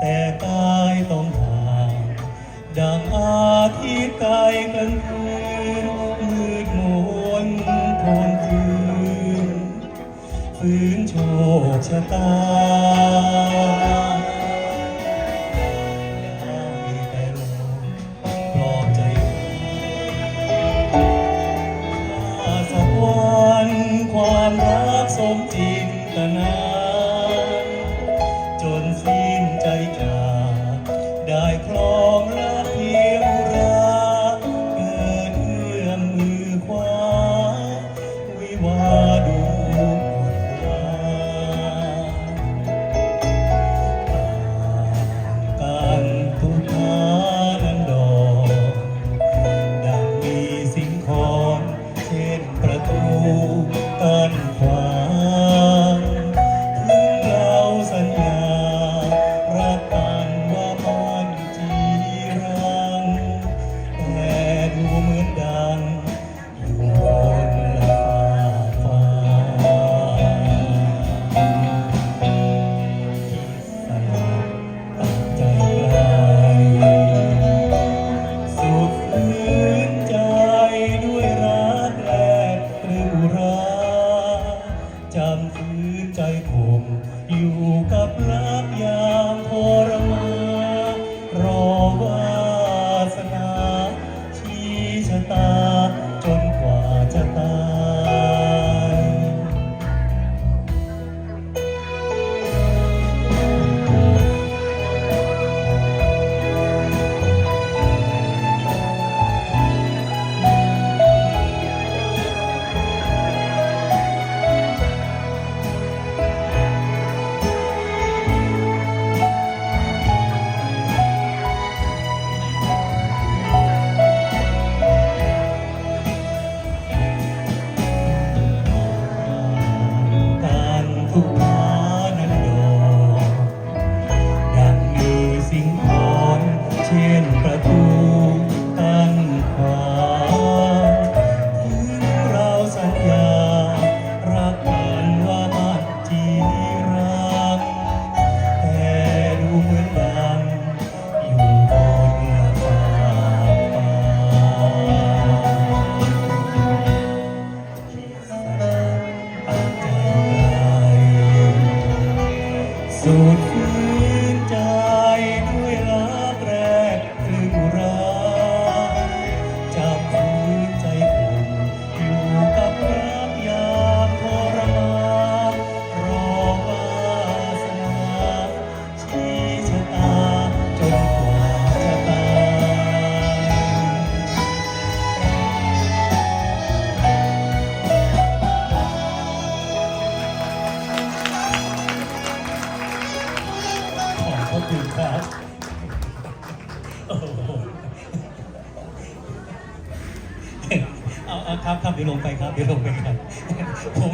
แต่กายต้องห่างดังอาทิตย์ไกลกันคืนมืดมนทนคืนฝืนโชคชะตา Daddy. so unfair. คุณครับเอาเอาครับครับเดี๋ยวลงไปครับเดี๋ยวลงไปครับผม